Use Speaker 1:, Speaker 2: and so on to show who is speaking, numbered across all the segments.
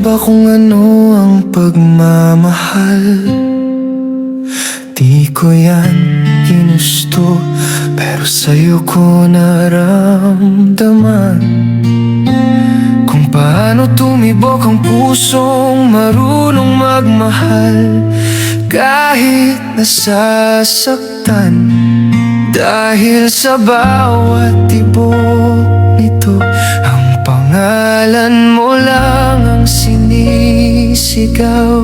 Speaker 1: kung ano ang pagmamahal? Di ko yan ginusto Pero sa'yo ko naramdaman. Kung paano tumibok ang pusong marunong magmahal Kahit nasasaktan. Dahil sa bawat tibok sinisigaw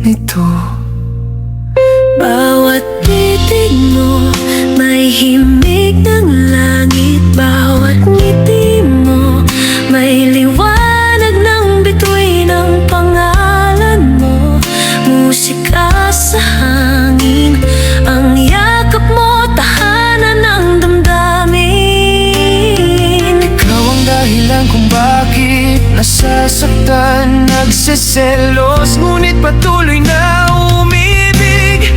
Speaker 1: nito.
Speaker 2: Bawat titig mo May himig ng langit. Bawat ngiti mo May liwanag ng bituin ng pangalan mo. Musika sa hangin Ang yakap mo Tahanan ng damdamin.
Speaker 1: Ikaw ang dahilan kung bakit nasasaktan Nagsiselos ngunit patuloy na umibig.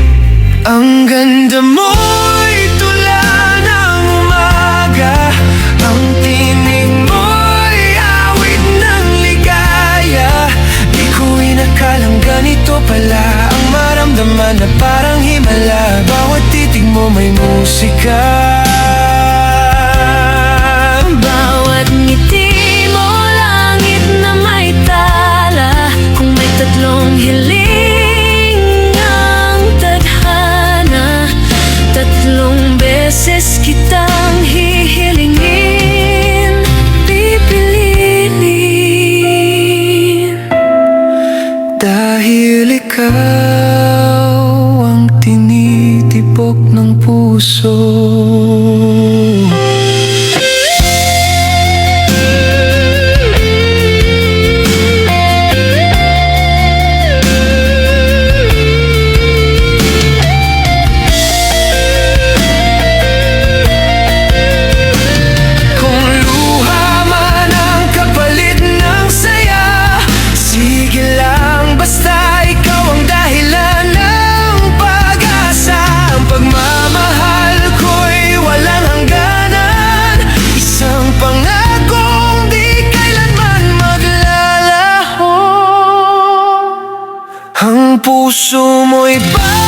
Speaker 1: Ang ganda mo'y tula ng umaga. Ang tinig mo'y awit ng ligaya. Di ko inakalang ganito pala. Ang maramdaman na parang himala Bawat titig mo may musika
Speaker 2: beses kitang hihilingin Pipiliin
Speaker 1: Dahil ikaw ang tinitipok ng puso maglalaho Ang puso mo'y ba